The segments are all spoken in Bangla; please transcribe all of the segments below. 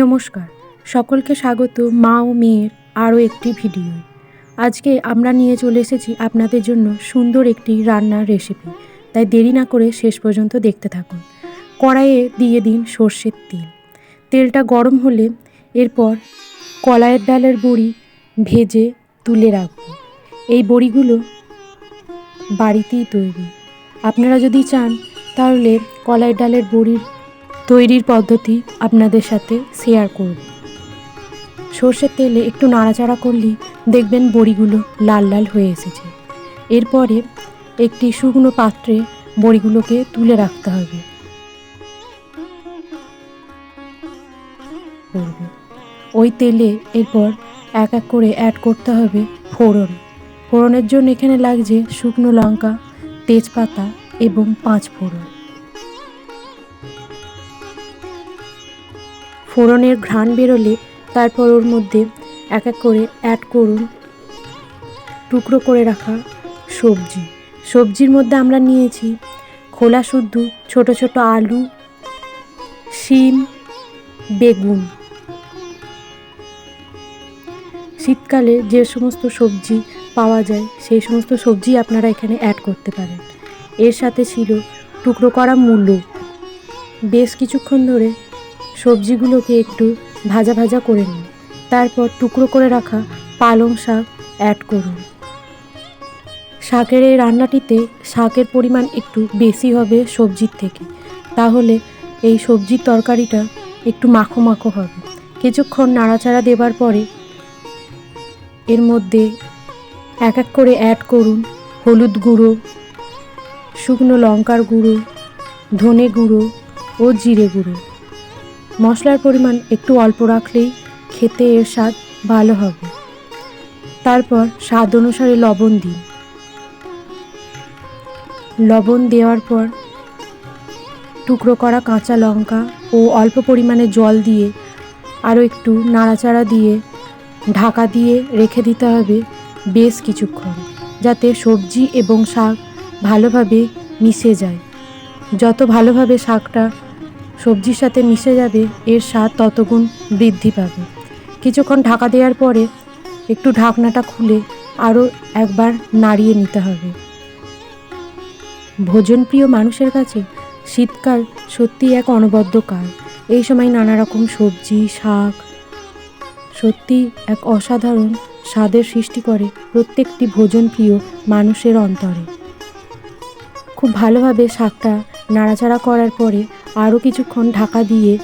নমস্কার। সকলকে স্বাগত, মা ও মেয়ের আরও একটি ভিডিও আজকে আমরা নিয়ে চলে এসেছি আপনাদের জন্য সুন্দর একটি রান্নার রেসিপি তাই দেরি না করে শেষ পর্যন্ত দেখতে থাকুন। কড়াইয়ে দিয়ে দিন সর্ষের তেল। তেলটা গরম হলে এরপর কলাইয়ের ডালের বড়ি ভেজে তুলে রাখব। এই বড়িগুলো বাড়িতেই তৈরি। আপনারা যদি চান, তাহলে কলাইয়ের ডালের বড়ির তৈরির পদ্ধতি আপনাদের সাথে শেয়ার করব। সর্ষের তেলে একটু নাড়াচাড়া করলেই দেখবেন বড়িগুলো লাল লাল হয়ে এসেছে। এরপরে একটি শুকনো পাত্রে বড়িগুলোকে তুলে রাখতে হবে। ওই তেলে এরপর এক এক করে অ্যাড করতে হবে ফোড়ন। ফোড়নের জন্য এখানে লাগছে শুকনো লঙ্কা, তেজপাতা এবং পাঁচ ফোড়ন। ফোড়নের ঘ্রাণ বেরোলে তারপর ওর মধ্যে এক এক করে অ্যাড করুন টুকরো করে রাখা সবজি। সবজির মধ্যে আমরা নিয়েছি খোলা শুদ্ধ ছোট ছোট আলু, শিম, বেগুন। শীতকালে যে সমস্ত সবজি পাওয়া যায়, সেই সমস্ত সবজি আপনারা এখানে অ্যাড করতে পারেন। এর সাথে ছিল টুকরো করা মূল্য বেশ কিছুক্ষণ ধরে সবজিগুলোকে একটু ভাজা ভাজা করে নিন। তারপর টুকরো করে রাখা পালং শাক অ্যাড করুন। শাকের এই রান্নাটিতে শাকের পরিমাণ একটু বেশি হবে সবজির থেকে। তাহলে এই সবজির তরকারিটা একটু মাখো মাখো হবে। কিছুক্ষণ নাড়াচাড়া দেবার পরে এর মধ্যে এক এক করে অ্যাড করুন হলুদ গুঁড়ো, শুকনো লঙ্কার গুঁড়ো, ধনে গুঁড়ো ও জিরে গুঁড়ো। মশলার পরিমাণ একটু অল্প রাখলেই খেতে এর স্বাদ ভালো হবে। তারপর স্বাদ অনুসারে লবণ দিন। লবণ দেওয়ার পর টুকরো করা কাঁচা লঙ্কা ও অল্প পরিমাণে জল দিয়ে আরও একটু নাড়াচাড়া দিয়ে ঢাকা দিয়ে রেখে দিতে হবে বেশ কিছুক্ষণ, যাতে সবজি এবং শাক ভালোভাবে মিশে যায়। যত ভালোভাবে শাকটা সবজির সাথে মিশে যাবে, এর স্বাদ ততগুণ বৃদ্ধি পাবে। কিছুক্ষণ ঢাকা দেওয়ার পরে একটু ঢাকনাটা খুলে আরও একবার নাড়িয়ে নিতে হবে। ভোজনপ্রিয় মানুষের কাছে শীতকাল সত্যি এক অনবদ্য কাল। এই সময় নানা রকম সবজি, শাক সত্যি এক অসাধারণ স্বাদের সৃষ্টি করে প্রত্যেকটি ভোজনপ্রিয় মানুষের অন্তরে। খুব ভালোভাবে শাকটা নাড়াচাড়া করার পরে আরও কিছুক্ষণ ঢাকা দিয়ে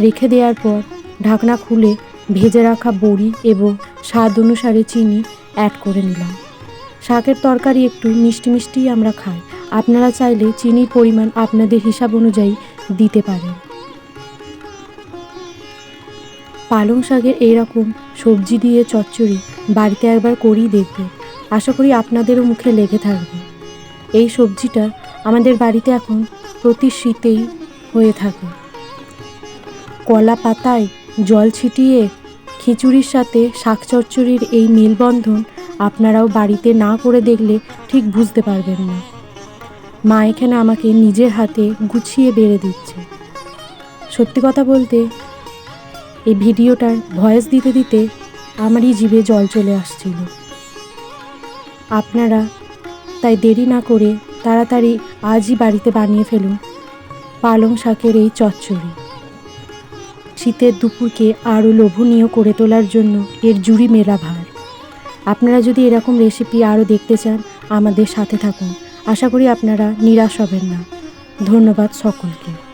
রেখে দেওয়ার পর ঢাকনা খুলে ভেজে রাখা বড়ি এবং স্বাদ অনুসারে চিনি অ্যাড করে নিলাম। শাকের তরকারি একটু মিষ্টি মিষ্টিই আমরা খাই। আপনারা চাইলে চিনির পরিমাণ আপনাদের হিসাব অনুযায়ী দিতে পারেন। পালং শাকের এইরকম সবজি দিয়ে চচ্চড়ি বাড়িতে একবার করেই দেখবে। আশা করি আপনাদেরও মুখে লেগে থাকবে। এই সবজিটা আমাদের বাড়িতে এখন প্রতি শীতেই হয়ে থাকে। কলা পাতায় জল ছিটিয়ে খিচুড়ির সাথে শাক চচ্চড়ির এই মেলবন্ধন আপনারাও বাড়িতে না করে দেখলে ঠিক বুঝতে পারবেন না। মা এখানে আমাকে নিজের হাতে গুছিয়ে বেড়ে দিচ্ছে। সত্যি কথা বলতে, এই ভিডিওটার ভয়েস দিতে দিতে আমারই জিভে জল চলে আসছিল। আপনারা তাই দেরি না করে তাড়াতাড়ি আজই বাড়িতে বানিয়ে ফেলুন। পালং শাকের এই চচ্চড়ি। শীতের দুপুরকে আরও লোভনীয় করে তোলার জন্য এর জুড়ি মেলা ভার। আপনারা যদি এরকম রেসিপি আরও দেখতে চান, আমাদের সাথে থাকুন। আশা করি আপনারা নিরাশ হবেন না। ধন্যবাদ সকলকে।